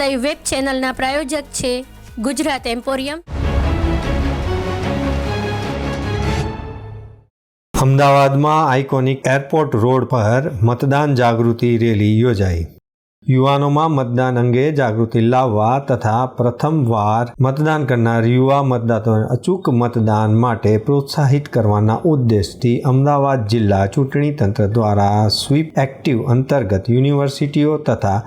Live web ચેનલના પ્રાયોજક છે ગુજરાત એમ્પોરિયમ અમદાવાદમાં આઇકોનિક એરપોર્ટ રોડ પર મતદાન જાગૃતિ રેલી યોજાઈ. યુવાનોમાં મતદાન અંગે જાગૃતિ લાવવા તથા પ્રથમવાર મતદાન કરનાર યુવા મતદાતાઓને અચૂક મતદાન માટે પ્રોત્સાહિત કરવાના ઉદ્દેશથી અમદાવાદ જિલ્લા ચૂંટણી તંત્ર દ્વારા સ્વીપ એક્ટિવ અંતર્ગત યુનિવર્સિટીઓ તથા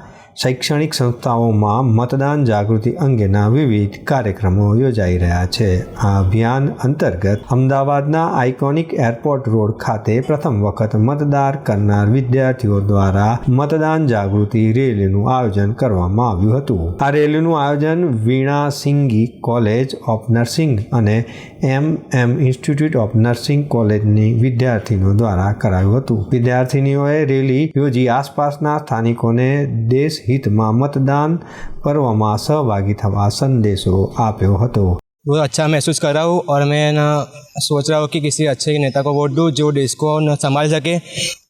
શૈક્ષણિક સંસ્થાઓમાં મતદાન જાગૃતિ અંગેના વિવિધ કાર્યક્રમો યોજાઈ રહ્યા છે. આ અભિયાન અંતર્ગત અમદાવાદના આઇકોનિક એરપોર્ટ રોડ ખાતે પ્રથમ વખત મતદાર કરનાર વિદ્યાર્થીઓ દ્વારા મતદાન જાગૃતિ રેલીનું આયોજન કરવામાં આવ્યું હતું. આ રેલીનું આયોજન Veena Singi college of nursing અને M M institute of nursing કોલેજની વિદ્યાર્થીનીઓ દ્વારા કરાયું હતું. વિદ્યાર્થીનીઓએ રેલી યોજી આસપાસના સ્થાનિકોને દેશ હિતમાં મતદાન પર્વમાં સહભાગી થવા સંદેશો આપ્યો હતો बहुत अच्छा महसूस कर रहा हूँ और मैं न सोच रहा हूँ कि किसी अच्छे नेता को वोट दूँ जो देश को न संभाल सके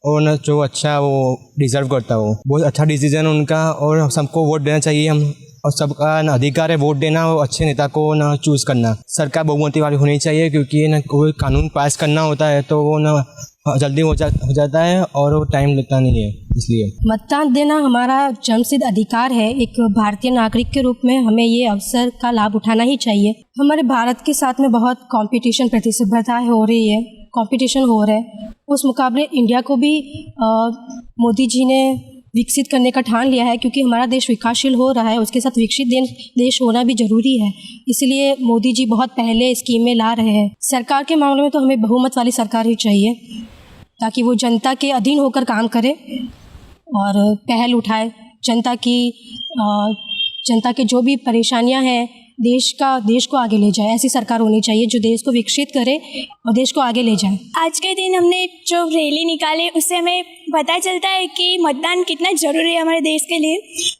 और न जो अच्छा वो डिजर्व करता हो बहुत अच्छा डिसीजन उनका और सबको वोट देना चाहिए हम और सबका न अधिकार है वोट देना और अच्छे नेता को न चूज़ करना सरकार बहुमती वाली होनी चाहिए क्योंकि न कोई कानून पास करना होता है तो वो न जल्दी हो जा, हो जाता है और वो टाइम लगता नहीं है, इसलिए। मतदान देना हमारा जन्मसिद्ध अधिकार है। एक भारतीय नागरिक के रूप में हमें ये अवसर का लाभ उठाना ही चाहिए। हमारे भारत के साथ में बहुत कंपटीशन प्रतिस्पर्धा हो रही है कंपटीशन हो रहा है। उस मुकाबले इंडिया को भी मोदी जी ने विकसित करने का ठान लिया है क्योंकि हमारा देश विकासशील हो रहा है, उसके साथ विकसित देश होना भी ज़रूरी है। इसलिए मोदी जी बहुत पहले स्कीमें ला रहे हैं। सरकार के मामले में तो हमें बहुमत वाली सरकार ही चाहिए। ताकि वो जनता के अधीन होकर काम करे और पहल उठाए। जनता की जनता के जो भी परेशानियाँ हैं, देश का, देश को आगे ले जाए। ऐसी सरकार होनी चाहिए जो देश को विकसित करे और देश को आगे ले जाए। आज के दिन हमने जो रैली निकाली, उससे हमें पता चलता है कि मतदान कितना ज़रूरी है हमारे देश के लिए।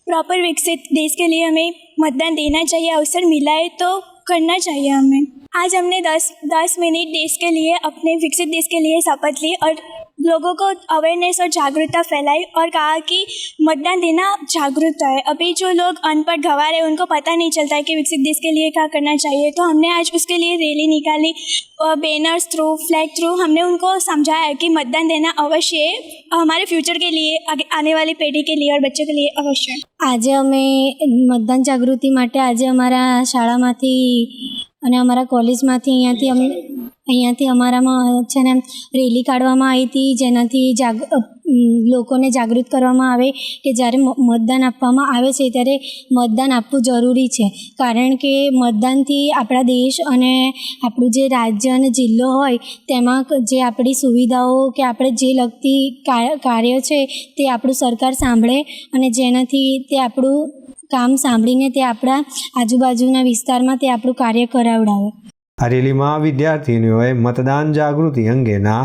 प्रॉपर विकसित देश के लिए हमें मतदान देना चाहिए, अवसर मिला है तो करना चाहिए हमें। आज हमने दस दस मिनट देश के लिए अपने विकसित देश के लिए शपथ ली और लोगों को अवेयरनेस और जागरूकता फैलाई और कहा कि मतदान देना जागरूकता है अभी जो लोग अनपढ़ गंवार है उनको पता नहीं चलता है कि विकसित देश के लिए क्या करना चाहिए तो हमने आज उसके लिए रैली निकाली और बैनर्स थ्रू फ्लैग थ्रू हमने उनको समझाया कि मतदान देना अवश्य है हमारे फ्यूचर के लिए आगे आने वाली पीढ़ी के लिए और बच्चों के लिए अवश्य है આજે અમે મતદાન જાગૃતિ માટે આજે અમારા શાળામાંથી અને અમારા કોલેજમાંથી અહીંયાથી અમ અહીંયાથી અમારામાં છે ને રેલી કાઢવામાં આવી હતી, જેનાથી જાગ લોકોને જાગૃત કરવામાં આવે કે જ્યારે મતદાન આપવામાં આવે છે, ત્યારે મતદાન આપવું જરૂરી છે. કારણ કે મતદાનથી આપણા દેશ અને આપણું જે રાજ્ય અને જિલ્લો હોય, તેમાં જે આપણી સુવિધાઓ કે આપણે જે લગતી કાર્ય છે, તે આપણું સરકાર સાંભળે અને જેનાથી તે આપણું કામ સાંભળીને તે આપણા આજુબાજુના વિસ્તારમાં તે આપણું કાર્ય કરાવડાવે. આ રેલીમાં વિદ્યાર્થીનીઓએ મતદાન જાગૃતિ અંગેના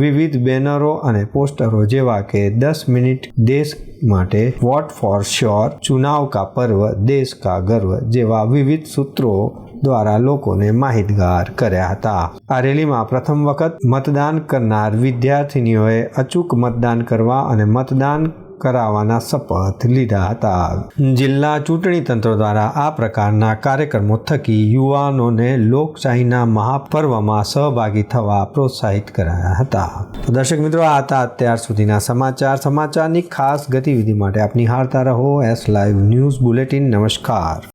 વિવિધ બેનરો અને પોસ્ટરો જેવા કે દસ મિનિટ દેશ માટે વોટ ફોર શ્યોર ચુનાવ કા પર્વ, દેશ કા ગર્વ જેવા વિવિધ સૂત્રો દ્વારા લોકોને માહિતગાર કર્યા હતા. આ રેલીમાં પ્રથમ વખત મતદાન કરનાર વિદ્યાર્થીનીઓએ અચૂક મતદાન કરવા અને મતદાન કરાવવાના શપથ લીધા હતા. જિલ્લા ચૂંટણી તંત્ર દ્વારા આ પ્રકારના કાર્યક્રમો થકી યુવાનોને લોકશાહીના મહાપર્વમાં સહભાગી થવા પ્રોત્સાહિત કરાયા હતા. દર્શક મિત્રો, આ હતા અત્યાર સુધીના સમાચાર. સમાચારની ખાસ ગતિવિધિ માટે આપની હારતા રહો. S live news bulletin. નમસ્કાર.